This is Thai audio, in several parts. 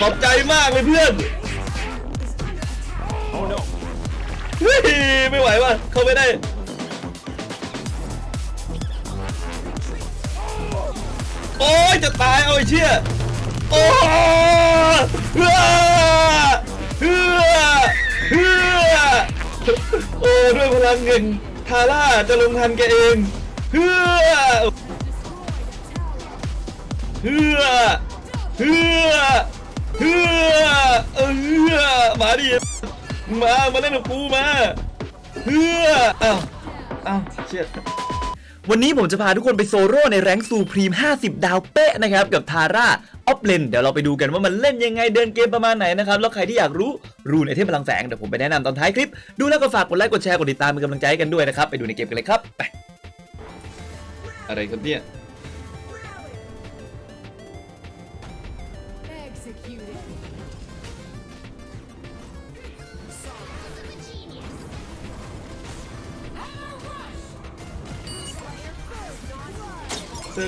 ขอบใจมากเลยเพื่อนเฮ้ยไม่ไหวว่ะเข้าไม่ได้ โอ้ยจะตายเอาไอ้เชี่ยโอ้เฮือเฮือเฮือโอ้ด้วยพลังเงินทาร่าจะลงทันแกเองเฮือเฮือเฮือ เฮือเออมาดิมา มาเล่นกับกูมาเฮืออ้าวอ้าวเชี่ยวันนี้ผมจะพาทุกคนไปโซโล่ในแรงซูพรีม 50 ดาวเป๊ะนะครับ กับทาร่าออฟเลนเดี๋ยวเราไปดูกันว่ามันเล่นยังไงเดินเกมประมาณไหนนะครับ แล้วใครที่อยากรู้รูนไอเทมพลังแสงเดี๋ยวผมไปแนะนำตอนท้ายคลิป ดูแล้วก็ฝากกดไลค์กดแชร์กดติดตามเป็นกำลังใจให้กันด้วยนะครับ ไปดูในเกมกันเลยครับไปอะไรครับเนี่ย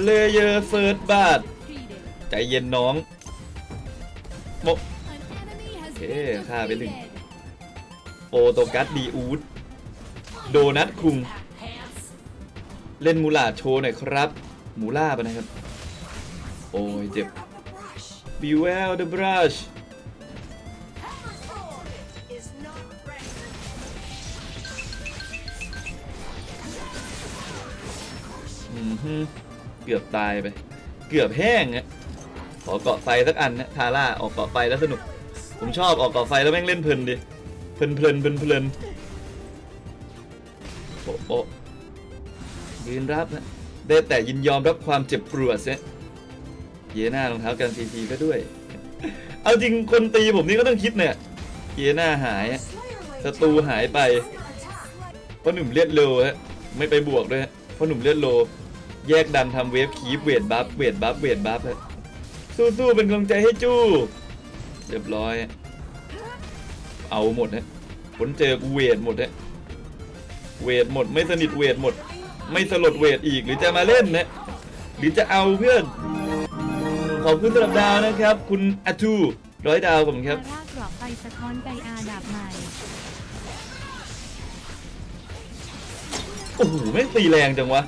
เลเยอร์เฟิร์สบาทใจเย็นน้องโม An enemy has Okay, been ฆ่าไปหนึ่งโปโตกัสดีอูดโดนัทคุงเล่นมูลาโชว์หน่อยครับ มูล่าไปนะครับ โอ้ยเจ็บ Beware the brush อืมฮึ เกือบตายไป เกือบแห้งอะขอเกาะไฟสักอันนะทาร่าออกเกาะไฟแล้วสนุก ผมชอบออกเกาะไฟแล้วแม่งเล่นเพลินดิเพลินเพลินเพลินเพลินโป๊ะโป๊ะยืนรับนะได้แต่ยินยอมรับความเจ็บปวดเสียเยหน่ารองเท้ากันซีทีก็ด้วย เอาจริงคนตีผมนี่ก็ต้องคิดเนี่ยเยหน่าหายศัตรูหายไปพราะหนุ่มเลือดโลฮะไม่ไปบวกด้วยพราะหนุ่มเลือดโล แยกดันทำเวฟคีฟเวทบัฟเวทบัฟเวทบัฟฮะสู้ๆเป็นกำลังใจให้จู้เรียบร้อยฮะเอาหมดฮะผลเจอกูเวทหมดฮะเวทหมดไม่สนิทเวทหมด ไม่สลดเวทอีกหรือจะมาเล่นนะหรือจะเอาเพื่อนขอบคุณสำหรับดาวนะครับ คุณอาทูร้อยดาวผมครับรากกรอบไปสะท้อนไกอาดาบใหม่โอ้โหแม่งตีแรงจังวะ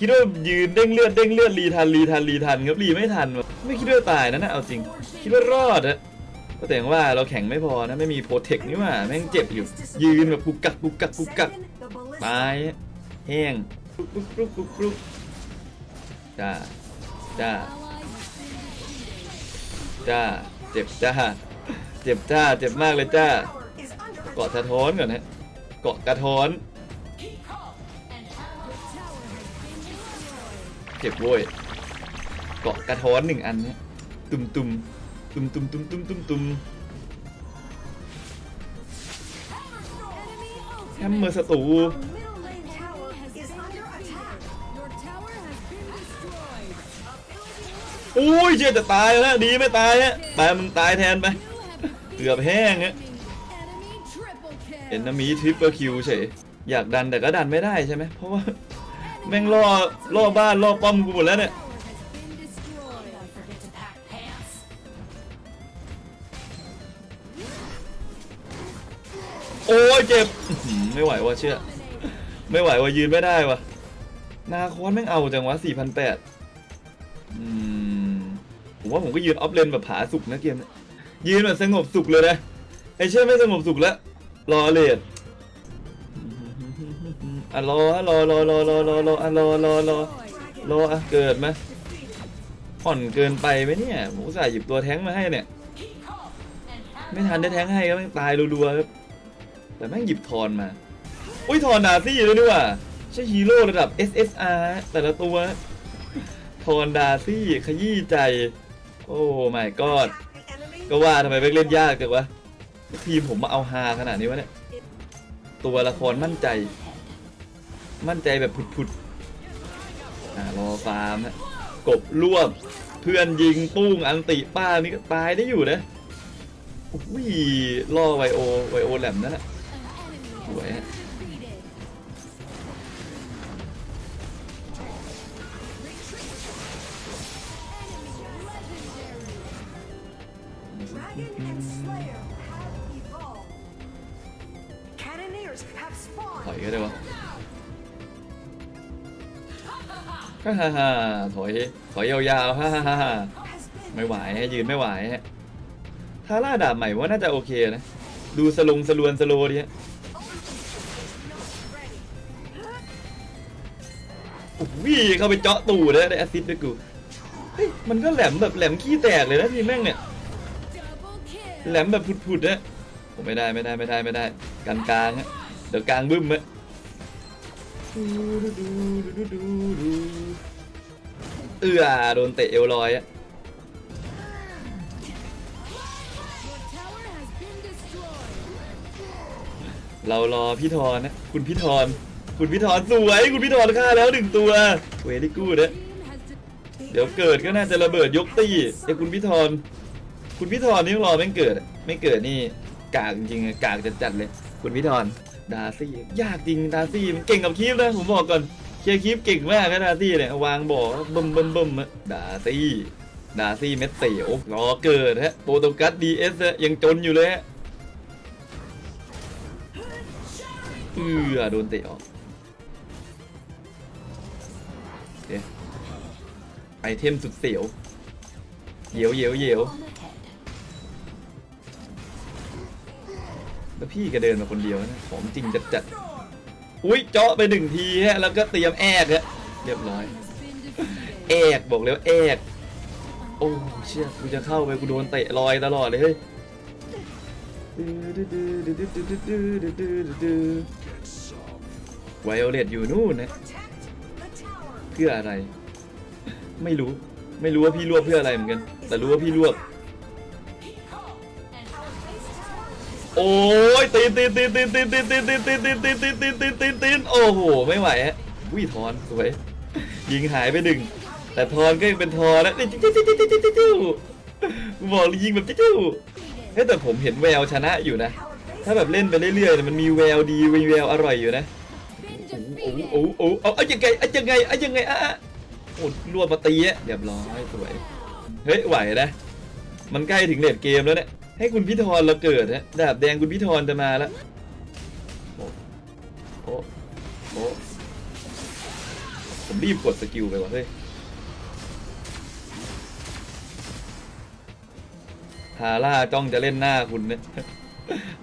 คิดว่ายืนเด้งเลือดเด้งเลือดรีทันรีทันรีทันครับรีไม่ทันวะไม่คิดว่าตายนะนะเอาจริง คิดว่ารอดอะก็แต่ว่าเราแข่งไม่พอนะไม่มีโปรเทคนี่ว่าแม่งเจ็บอยู่ ยืนแบบกุกกักกุกกักกุกกักตายอะแห้งกุกกุกกุกกรุกกรุกจ้าจ้าจ้าเจ็บจ้าเจ็บจ้าเจ็บมากเลยจ้าเกาะสะท้อนก่อนนะเกาะกระท้อน เจ็บโว้ยเกาะกระท้อนหนึ่งอันเนี่ยตุมตุมตุมตุมตุมตุมตุมตุมแฮมเมอร์ ultimate. สตูอุ้ยเจ๊จะตายแล้วดีไม่ตายฮะตายมึงตายแทนไปเกือบแห้งฮะเอ็นนามีทริปเปอร์คิวเฉยอยากดันแต่ก็ดันไม่ได้ใช่ไหมเพราะว่า แม่งล่อล่อบ้านล่อป้อมกูหมดแล้วเนี่ยโอ้ยเจ็บไม่ไหวว่ะเชื่อ ไม่ไหวว่ะยืนไม่ได้ว่ะ นาคอนแม่งเอาจังวะ4,800อืมผมว่าผมก็ยืนออฟเลนแบบผาสุกนะเกมเนี้ยยืนแบบสงบสุขเลยนะไอเชื่อไม่สงบสุขแล้วรอเลด อะรอรอรอรอรอรอรออะรอรอรอรออะเกิดไหมอ่อนเกินไปไหมเนี่ยผมอุตส่าห์หยิบตัวแท้งมาให้เนี่ย ไม่ทันได้แท้งให้ก็ม่งตายรัวๆครับ แต่แม่งหยิบทอนมา อุ้ยทอนดาซี่เลยนี่หว่าใช่ฮีโร่ระดับ SSR แต่ละตัว ทอนดาซี่ขยี้ใจ โอ้ my god Attack the enemy. ก็ว่าทำไมแม่งเล่นยากจังวะ ทีมผมมาเอาฮาขนาดนี้วะเนี่ย ตัวละครมั่นใจ มั่นใจแบบผุดๆอ่รอฟาร์มฮะกบรวบเพื่อนยิงปุ้งอันติป้านี่ก็ตายได้อยู่นะอุ้ยล่อไวโอไวโอแหลมนั่ะสวยฮะถอยก็ได้วะ ฮ่าฮ่าฮ่าถอยถอยยาวๆฮ่าฮ่าฮ่าไม่ไหวยืนไม่ไหวฮะทาร่าดาบใหม่ว่าน่าจะโอเคนะ ดูสลงสลวนสโลดีฮะโอ้โหเข้าไปเจาะตูเลยได้แอซิสต์ด้วยกูเฮ้ยมันก็แหลมแบบแหลมขี้แตกเลยนะทีแม่งเนี่ยแหลมแบบผุดๆนะผมไม่ได้ไม่ได้ไม่ได้ไม่ได้กันกลางฮะเดี๋ยวกลางบึ้มฮะ เอื้อโดนเตะเอวลอยอะเรารอพี่ทอนนะ คุณพี่ทอนคุณพี่ทอนสวย คุณพี่ทอนฆ่าแล้วหนึ่งตัวเวลี่กูดนะเดี๋ยวเกิดก็น่าจะระเบิดยกตีไอ้คุณพี่ทอนคุณพี่ทอนนี่รอแม่เกิด ไม่เกิดนี่กากจริงๆกากจัดๆเลย คุณพี่ทอน ดาซี่ยากจริงดาซี่มันเก่งกับคีฟนะผมบอกก่อนเคลียร์คีฟเก่งมากนะดาซี่เนี่ยวางบ่อบึมบึมบึมอะดาซี่ดาซี่เม็ดเตียวรอเกิดฮะโปรโตกัสดีเอสยังจนอยู่เลยฮะเอือโดนเตะออกไอเทมสุดเสียวเหยวเหยวเหยว แล้วพี่ก็เดินมาคนเดียวนะของจริงจัดจัดอุ้ยเจาะไปหนึ่งทีฮะแล้วก็เตรียมแอกฮะเรียบร้อย แอกบอกแล้วแอกโอ้เชี่ยกูจะเข้าไปกูโดนเตะลอยตลอดเลยเฮ้ยไวโอเลตอยู่นู่นนะเพื่ออะไร ไม่รู้ไม่รู้ว่าพี่รวบเพื่ออะไรเหมือนกัน แต่รู้ว่าพี่รวบ โอ้ยตีนตีนตีนตีนตีนตีนตีนตีนตีนตีนตีนตีนตีนตีนตีนตีนโอ้โหไม่ไหวฮะวิ่งทอนสวยยิงหายไปหนึ่งแต่ทอนก็ยังเป็นทอนแล้วจิ้วจิ้วจิ้วจิ้วจิ้วจิ้วบอกเลยยิงแบบจิ้วจิ้วเฮ้แต่ผมเห็นแววชนะอยู่นะ ถ้าแบบเล่นไปเรื่อยๆมันมีแววดีมีแววอร่อยอยู่นะโอ้โหโอ้โหเอาเอายังไงเอายังไงเอายังไงอะอะโอ้รวบมาตีอะเรียบร้อยสวยเฮ้ยไหวนะมันใกล้ถึงเลดเกมแล้วเนี่ย ให้คุณพิธรเราเกิดนะดาบแดงคุณพิธรจะมาแล้วโอ้โอ้โอ้ผมรีบกดสกิลไปว่ะเฮ้ยทาร่าจ้องจะเล่นหน้าคุณเนี่ย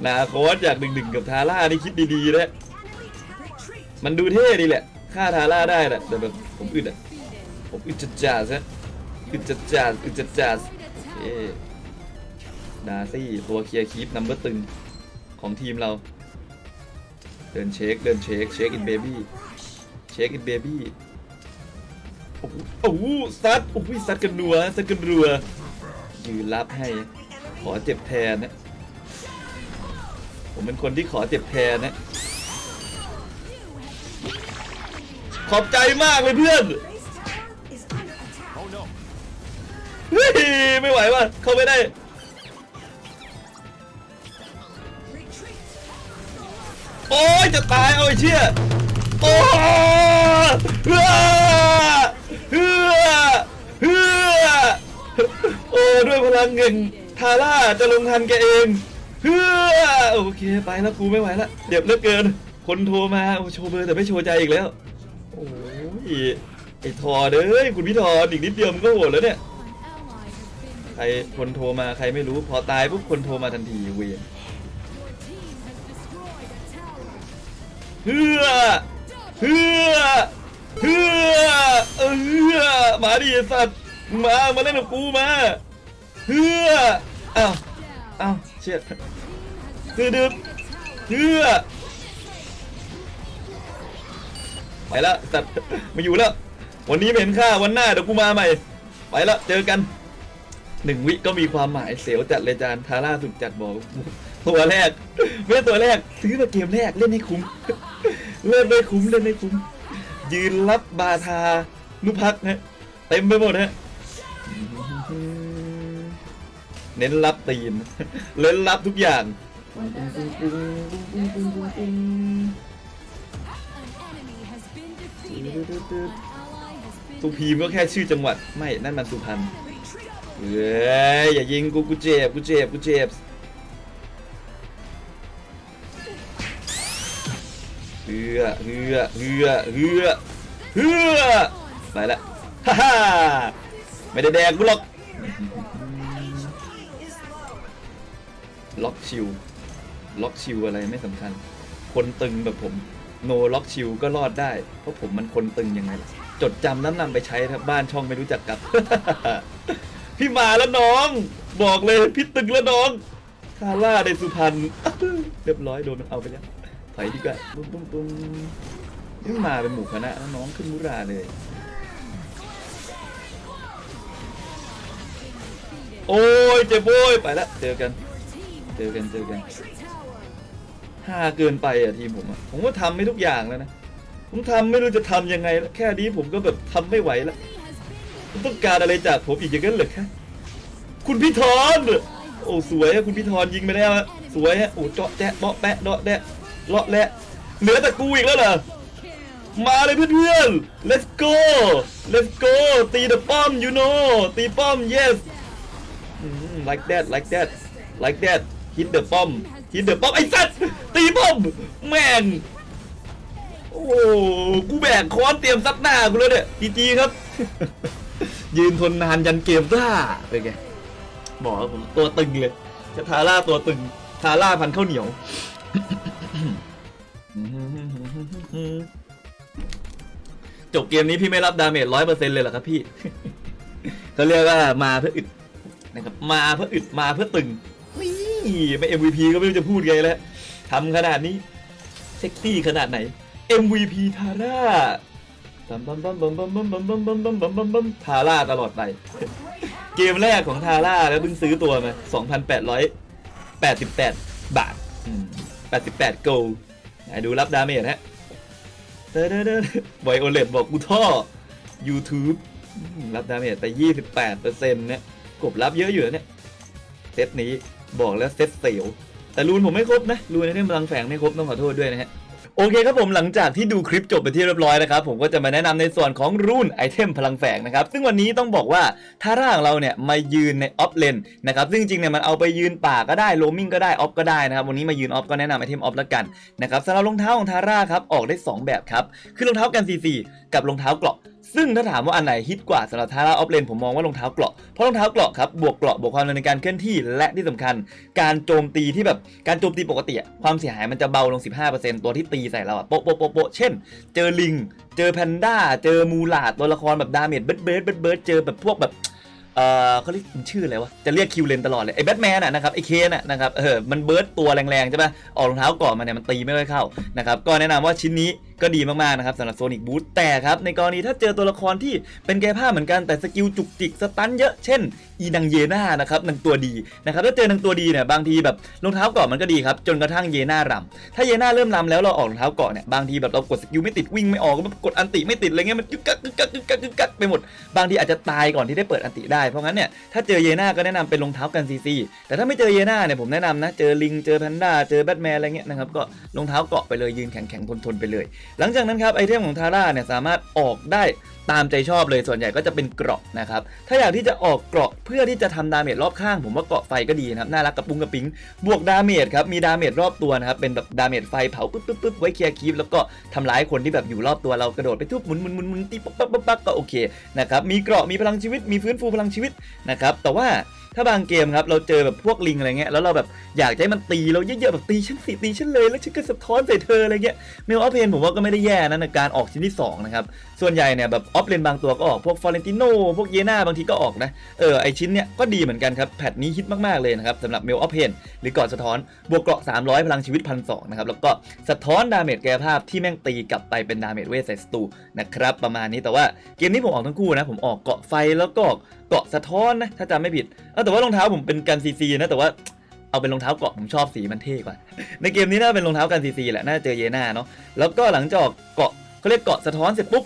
นาโคสอยากดึงๆกับทาร่านี่คิดดีๆนะมันดูเท่ดีแหละฆ่าทาร่าได้แหละแต่แบบผมอึดอะผมอึดจัดจัดๆซะอึดจัดจัดอึดจัดจัดๆโอเค ดาซี่ตัวเคลียร์คีปนัมเบอร์ตึงของทีมเรา เดินเช็คเดินเช็คเช็คอินเบบี้เช็คอินเบบี้โอ้โหโอ้โหซัดโอ้โหซัดกันรัวซัดกันรัวยืนรับให้ ขอเจ็บแทนนะผมเป็นคนที่ขอเจ็บแทนนะขอบใจมากเลยเพื่อน Base tower is under attack. เฮ้ยไม่ไหวว่ะเข้าไม่ได้ จะตายเอาไอ้เชี่ยโอ้เฮือเฮือเฮือโอ้ด้วยพลังเงินทาร่าจะลงทันแกเองเฮือโอเคไปแล้วกูไม่ไหวละเจ็บเหลือเกิน คนโทรมาโอ้โชว์เบอร์แต่ไม่โชว์ใจอีกแล้ว โอ้ยไอ้ทอเด้ยคุณพี่ทออีกนิดเดียวมันก็โหดแล้วเนี่ยใครคนโทรมาใครไม่รู้พอตายปุ๊บคนโทรมาทันทีเวียน เฮือเฮือเฮือเออมาดิสัตว์มา มาเล่นกับกูมาเฮืออ้าวอ้าวเชีย Team has ดื้อดื้อ destroyed a tower. เฮือไปละสัตว์มาอยู่แล้ว วันนี้เห็นค่าวันหน้าเดี๋ยวกูมาใหม่ ไปละเจอกันหนึ่งวิก็มีความหมายเสียวจัดเลยจานทาร่าสุดจัดบอก ตัวแรกไม่ใช่ตัวแรก ซื้อมาเกมแรกเล่นให้คุ้ม เล่นได้คุ้มเล่นได้คุ้ม ยืนรับบาทานุพักฮะเต็มไปหมดฮะเน้นรับตีนเล่นรับทุกอย่างสุพีมก็แค่ชื่อจังหวัด ไม่ นั่นมันสุพรรณเอ้ยอย่ายิงกูกูเจ็บกูเจ็บกูเจ็บ เฮือเฮือเฮือเฮือเฮือไปละฮ่าฮ่าไม่ได้แดกกูหรอกล็อกชิลล็อกชิลอะไรไม่สำคัญ คนตึงแบบผม โนล็อกชิลก็รอดได้ เพราะผมมันคนตึงยังไงล่ะ จดจำน้ำนำไปใช้ครับบ้านช่องไม่รู้จักกับ พี่มาแล้วน้อง บอกเลยพี่ตึงแล้วน้องคาร่าในสุพรรณเรียบร้อยโดนมันเอาไปแล้ว ถอยดีกว่าปุ้มปุ้มปุ้มนี่มาเป็นหมู่คณะแล้วน้องขึ้นมุราเลย โอ้ยเจ็บโว้ยไปละเจอกัน เจอกันเจอกันห้าเกินไปอะทีมผมอะผมก็ทำไม่ทุกอย่างแล้วนะผมทำไม่รู้จะทำยังไงแล้วแค่นี้ผมก็แบบทำไม่ไหวแล้วคุณต้องการอะไรจากผมอีกอย่างนั้นเหรอคะคุณพี่ทอนโอ้สวยอะคุณพี่ทอนยิงไปแล้วอะสวยฮะโอ้เจาะแจ๊ะเบาะแปะเดาะแดะ เลาะแหละเหลือแต่กูอีกแล้วเหรอมาเลยเพื่อนๆ let's go let's go ตี the ป้อม you know ตีป้อม yes like that like that like that hit the ป้อม hit the ป้อมไอ้สัตว์ตีป้อมแม่งโอ้โหกูแบกค้อนเตรียมซัดหน้ากูแล้วเนี่ยจีจีครับ ยืนทนนานยันเกมซ่าเป็นไงบอกว่าผมตัวตึงเลยจะทาร่าตัวตึงทาร่าพันข้าวเหนียว จบเกมนี้พี่ไม่รับดาเมจร้อยเปอร์เซ็นต์เลยเหรอครับพี่ เขาเรียกว่ามาเพื่ออึดนะครับมาเพื่ออึดมาเพื่อตึงนี่ไม่ MVP ก็ไม่รู้จะพูดไงแล้วทำขนาดนี้ เซ็กซี่ขนาดไหน MVP ทาร่าบัมบัมบัมบัมบัมบัมบัมบัมบัมบัมบัมบัมบัมทาร่าตลอดไป เกมแรกของทาร่าแล้วเพิ่งซื้อตัวมา2,888บาทอืม 88 โกลดูรับดาเมจฮะเด้อเด้อเด้อบอยโอเลตบอกกูท่อ YouTube รับดาเมจไป 28%เนี่ยกบรับเยอะอยู่นะเนี่ย เซตนี้บอกแล้วเซตเสียวแต่รูนผมไม่ครบนะ รูนในเรื่องพลังแฝงไม่ครบต้องขอโทษด้วยนะฮะ โอเคครับผมหลังจากที่ดูคลิปจบไปที่เรียบร้อยนะครับผมก็จะมาแนะนำในส่วนของรุ่นไอเทมพลังแฝงนะครับซึ่งวันนี้ต้องบอกว่าทาร่างเราเนี่ยมายืนในออฟเลนนะครับซึ่งจริงๆเนี่ยมันเอาไปยืนป่าก็ได้โลมิงก็ได้ออฟก็ได้นะครับวันนี้มายืนออฟก็แนะนำไอเทมออฟละกันนะครับสำหรับรองเท้าของทาร่าครับออกได้ 2 แบบครับคือรองเท้ากันซีซีกับรองเท้าเกราะ ซึ่งถ้าถามว่าอันไหนฮิตกว่าสำหรับทาร่าออฟเลนผมมองว่ารองเท้าเกราะเพราะรองเท้าเกราะครับบวกเกราะบวกความเร็วในการเคลื่อนที่และที่สำคัญ การโจมตีที่แบบการโจมตีปกติความเสียหายมันจะเบาลง 15%ตัวที่ตีใส่เราอะโปะโปะโปะเช่น เจอลิง เจอแพนด้า เจอมูลาดตัวละครแบบดาเมจเบิร์ดเบิร์ดเบิร์ดเบิร์ดเจอแบบพวกแบบเออเขาเรียกชื่ออะไรวะ จะเรียกคิวเลนตลอดเลย ไอ้แบทแมนอะนะครับ ไอ้เคนอะนะครับ เออ มันเบิร์ดตัวแรงๆ ใช่ปะออกรองเท้าก่อนมาเนี่ยมันตีไม่ค่อยเข้านะครับ ก็แนะนำว่าชิ้นนี้ ก็ดีมากๆนะครับสำหรับโซนิกบูทแต่ครับในกรณีถ้าเจอตัวละครที่เป็นแกผ้าเหมือนกันแต่สกิลจุกจิกสตันเยอะเช่นอีนังเยน่านะครับนางตัวดีนะครับถ้าเจอนางตัวดีเนี่ยบางทีแบบรองเท้าเกาะมันก็ดีครับจนกระทั่งเยน่ารำถ้าเยน่าเริ่มรำแล้วเราออกรองเท้าเกาะเนี่ยบางทีแบบเรากดสกิลไม่ติดวิ่งไม่ออกก็กดอันติไม่ติดอะไรเงี้ยมันกึกกักกึกกักกึกกักกึกกักไปหมด บางทีอาจจะตายก่อนที่ได้เปิดอันติได้เพราะงั้นเนี่ยถ้าเจอเยน่าก็แนะนำเป็นรองเท้ากันซีซีแต่ถ้าไม่เจอเยน่าเนี่ยผมแนะนำนะเจอลิงเจอแพนด้าเจอแบทแมนอะไรเงี้ยนะครับก็รองเท้าเกาะไปเลยยืนแข็งแข็งทนทนๆไปเลยหลังจากนั้นครับไอเทมของทาร่าเนี่ยสามารถออกได้ตามใจชอบเลยส่วนใหญ่ก็จะเป็นเกราะนะครับ ถ้าอยากที่จะออกเกราะเพื่อที่จะทำดาเมจรอบข้าง ผมว่าเกราะไฟก็ดีนะครับ น่ารักกระปุงกระปิงบวกดาเมจครับ มีดาเมจรอบตัวนะครับ เป็นแบบดาเมจไฟเผาปึ๊บปึ๊บปึ๊บไว้เคลียร์คีปแล้วก็ทำร้ายคนที่แบบอยู่รอบตัวเรากระโดดไปทุบหมุนหมุนหมุนหมุนตีปั๊บปั๊บปั๊บปั๊บก็โอเคนะครับ มีเกราะมีพลังชีวิต มีฟื้นฟูพลังชีวิตนะครับ แต่ว่า ถ้าบางเกมครับเราเจอแบบพวกลิงอะไรเงี้ยแล้วเราแบบอยากให้มันตีเราเยอะๆแบบตีฉันสิตีฉันเลยแล้วฉันก็สะท้อนใส่เธออะไรเงี้ยเมลออฟเพนผมว่าก็ไม่ได้แย่นะในการออกชิ้นที่สองนะครับ ส่วนใหญ่เนี่ยแบบออฟเลนบางตัวก็ออกพวกฟอเรนติโนพวกเยน่าบางทีก็ออกนะเออไอชิ้นเนี้ยก็ดีเหมือนกันครับแพทนี้ฮิตมากๆเลยนะครับสำหรับเมลออฟเพนหรือเกราะสะท้อนบวกเกราะ 300 พลังชีวิตพันสนะครับแล้วก็สะท้อนดาเมจแกภาพที่แม่งตีกลับไปเป็นดาเมจเวทใส่ศัตรูนะครับประมาณนี้แต่ว่าเกมนี้ผมออกทั้งคู่นะผมออกเกาะไฟแล้วก็เกาะสะท้อนนะถ้าจำไม่ผิดเออแต่ว่ารองเท้าผมเป็นกันซีซีนะแต่ว่าเอาเป็นรองเท้าเกาะผมชอบสีมันเท่กว่า ในเกมนี้น่าเป็นรองเท้ากันซีซีแหละน่าจะเจอเยน่าเนาะแล้วก็หลังจากออกเกาะเขาเรียกเกาะสะท้อนเสร็จปุ๊บ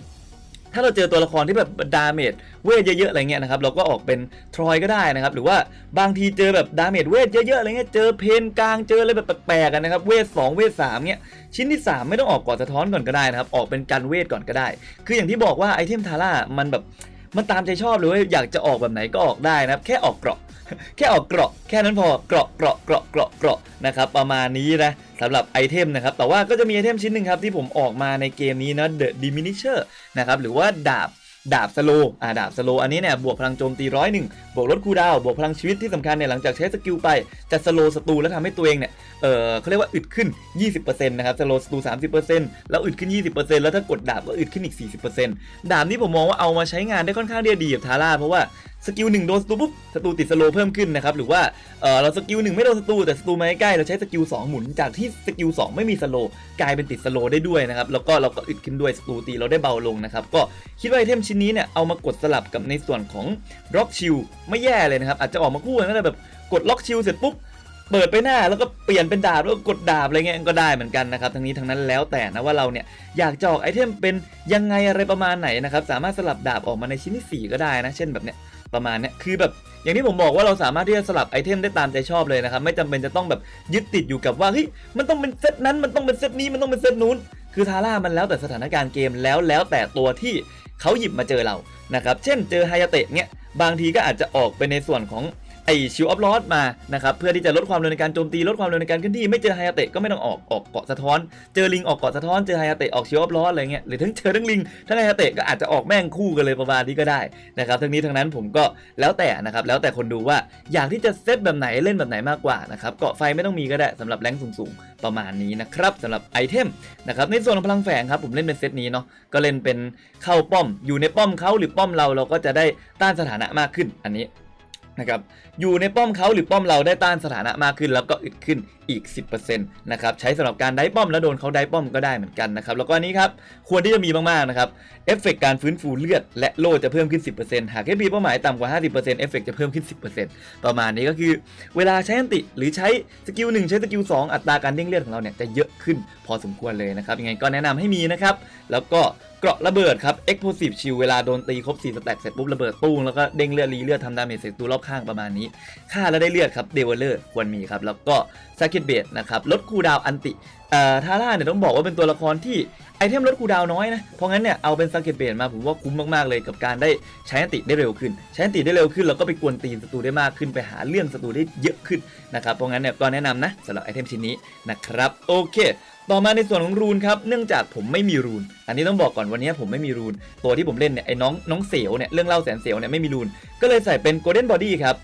ถ้าเราเจอตัวละครที่แบบดาเมจเวทเยอะๆอะไรเงี้ยนะครับเราก็ออกเป็นทรอยก็ได้นะครับหรือว่าบางทีเจอแบบดาเมจเวทเยอะๆอะไรเงี้ยเจอเพนกลางเจออะไรแบบแปลกๆกันนะครับเวท2เวท3เงี้ยชิ้นที่ 3 ไม่ต้องออกเกาะสะท้อนก่อนก็ได้นะครับออกเป็นกันเวทก่อนก็ได้ คืออย่างที่บอกว่าไอเทมทาร่ามันแบบมันตามใจชอบเลยว่าอยากจะออกแบบไหนก็ออกได้นะครับแค่ออกเกราะ แค่ออกเกราะแค่นั้นพอเกราะเกราะเกราะเกราะเกราะนะครับประมาณนี้นะสำหรับไอเทมนะครับแต่ว่าก็จะมีไอเทมชิ้นหนึ่งครับที่ผมออกมาในเกมนี้นะ The Diminisher นะครับหรือว่าดาบดาบสโลอ่าดาบสโลอันนี้เนี่ยบวกพลังโจมตีร้อยหนึ่งบวกลดคูดาว บวกพลังชีวิตที่สำคัญเนี่ยหลังจากใช้สกิลไป จะสโลศัตรูแล้วทำให้ตัวเองเนี่ย เออเขาเรียกว่าอึดขึ้น 20%นะครับสโลศัตรู 30%แล้วอึดขึ้น 20%แล้วถ้ากดดาบก็อึดขึ้นอีก 40%ดาบนี้ผมมองว่าเอามาใช้งานได้ค่อนข้างที่จะดีกับทาร่าเพราะว่า สกิลหนึ่งโดนศัตรูปุ๊บศัตรูติดสโลเพิ่มขึ้นนะครับหรือว่าเออเราสกิลหนึ่งไม่โดนศัตรูแต่ศัตรูมาใกล้เราใช้สกิลสองหมุนจากที่สกิลสองไม่มีสโลกลายเป็นติดสโลได้ด้วยนะครับแล้วก็เราก็อึดขึ้นด้วยศัตรูตีเราได้เบาลงนะครับก็คิดว่าไอเทมชิ้นนี้เนี่ยเอามากดสลับกับในส่วนของร็อกชิลไม่แย่เลยนะครับอาจจะออกมาคู่กันก็ได้แบบกดล็อกชิลเสร็จปุ๊บเปิดไปหน้าแล้วก็เปลี่ยนเป็นดาบแล้วก็กดดาบอะไรเงี้ยก็ได้เหมือนกันนะครับทั้งนี้ทั้งนั้นแล้วแต่นะว่าเราเนี่ยอยากจะออกไอเทมเป็นยังไงอะไรประมาณไหนนะครับสามารถสลับดาบออกมาในชิ้นที่สี่ก็ได้นะ เช่นแบบเนี้ย ประมาณนี้คือแบบอย่างที่ผมบอกว่าเราสามารถที่จะสลับไอเทมได้ตามใจชอบเลยนะครับไม่จำเป็นจะต้องแบบยึดติดอยู่กับว่าเฮ้ยมันต้องเป็นเซตนั้นมันต้องเป็นเซตนี้มันต้องเป็นเซตนู้น คือทาร่ามันแล้วแต่สถานการณ์เกมแล้วแล้วแต่ตัวที่เขาหยิบมาเจอเรานะครับเช่นเจอไฮยาเตะเนี้ยบางทีก็อาจจะออกไปในส่วนของ ไอชิวออฟลอสมานะครับเพื่อที่จะลดความเร็วในการโจมตีลดความเร็วในการเคลื่อนที่ไม่เจอไฮยาเตะก็ไม่ต้องออกออกเกาะสะท้อน เจอลิงออกเกาะสะท้อนเจอไฮยาเตะออกชิวออฟลอสอะไรเงี้ยหรือทั้งเจอทั้งลิงทั้งไฮยาเตะก็อาจจะออกแม่งคู่กันเลยประมาณนี้ก็ได้นะครับทั้งนี้ทั้งนั้นผมก็แล้วแต่นะครับแล้วแต่คนดูว่าอยากที่จะเซตแบบไหนเล่นแบบไหนมากกว่านะครับเกาะไฟไม่ต้องมีก็ได้สำหรับแรงสูงๆประมาณนี้นะครับสำหรับไอเทมนะครับในส่วนของพลังแฝงครับผมเล่นเป็นเซตนี้เนาะก็เล่นเป็นเข้าป้อมอยู่ในป้อมเขาหรือป้อมเราเราก็จะได้ต้านสถานะมากขึ้น อันนี้ นะครับอยู่ในป้อมเขาหรือป้อมเราได้ต้านสถานะมากขึ้น แล้วก็อึดขึ้นอีก 10%นะครับใช้สำหรับการได้ป้อมแล้วโดนเขาได้ป้อมก็ได้เหมือนกันนะครับแล้วก็อันนี้ครับควรที่จะมีมากๆนะครับเอฟเฟกการฟื้นฟูเลือดและโล่จะเพิ่มขึ้น 10%หาก HP เป้าหมายต่ำกว่า 50%เอฟเฟกจะเพิ่มขึ้น 10%ประมาณนี้ก็คือเวลาใช้อันติหรือใช้สกิล1ใช้สกิล2อัตราการเด้งเลือดของเราเนี่ยจะเยอะขึ้นพอสมควรเลยนะครับยังไงก็แนะนำให้มีนะครับแล้วก็ เกราะระเบิดครับ Explosive Shield เวลาโดนตีครบ4สแต็กเสร็จปุ๊บระเบิดตู้งแล้วก็เด้งเลือดรีเลือดทำดาเมจเสร็จตัวรอบข้างประมาณนี้ฆ่าแล้วได้เลือดครับเดเวลเลอร์ควรมีครับแล้วก็ซากิเบตนะครับลดคูดาวอันติ ทาร่าเนี่ยต้องบอกว่าเป็นตัวละครที่ไอเทมลดคูดาวน้อยนะ เพราะงั้นเนี่ยเอาเป็นซากิเบตมาผมว่าคุ้มมากๆเลยกับการได้ใช้อันติได้เร็วขึ้น ใช้อันติได้เร็วขึ้นแล้วก็ไปกวนตีนศัตรูได้มากขึ้นไปหาเรื่องศัตรูได้เยอะขึ้นนะครับ เพราะงั้นเนี่ยก็แนะนำนะสำหรับไอเทมชิ้นนี้นะครับ โอเคต่อมาในส่วนของรูนครับ เนื่องจากผมไม่มีรูน อันนี้ต้องบอกก่อนวันนี้ผมไม่มีรูน ตัวที่ผมเล่นเนี่ยไอ้น้องน้องเสียวเนี่ยเรื่องเล่าแสนเสียวเนี่ยไม่มีรูน ก็เลยใส่เป็นโกลเด้นบอดี้ครับ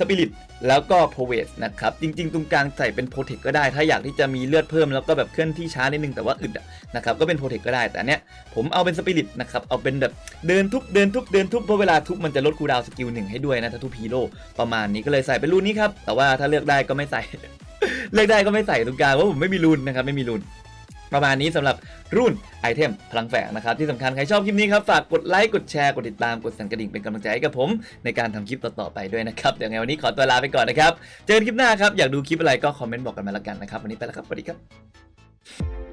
สปิริตแล้วก็โพเวสนะครับ จริงๆ ตรงกลางใส่เป็นโปรเทคก็ได้ ถ้าอยากที่จะมีเลือดเพิ่มแล้วก็แบบเคลื่อนที่ช้านิดนึงแต่ว่าอึดนะครับก็เป็นโปรเทคก็ได้แต่อันเนี้ยผมเอาเป็นสปิริตนะครับเอาเป็นแบบเดินทุบเดินทุบเดินทุบเพราะเวลาทุบมันจะลดคูดาวสกิลหนึ่งให้ด้วยนะถ้าทุบฮีโร่ประมาณนี้ก็เลยใส่เป็นรูนนี้ครับแต่ว่าถ้าเลือกได้ก็ไม่ใส่ เลือกได้ก็ไม่ใส่ตรงกลางเพราะผมไม่มีรูนนะครับไม่มีรูน ประมาณนี้สำหรับรุ่นไอเทมพลังแฝงนะครับ ที่สำคัญใครชอบคลิปนี้ครับ ฝากกดไลค์ กดแชร์ กดติดตาม กดสั่นกระดิ่งเป็นกำลังใจให้กับผม ในการทำคลิปต่อ ๆ ไปด้วยนะครับ เดี๋ยวไงวันนี้ขอตัวลาไปก่อนนะครับ เจอกันคลิปหน้าครับ อยากดูคลิปอะไรก็คอมเมนต์บอกกันมาแล้วกันนะครับ วันนี้ไปแล้วครับสวัสดีครับ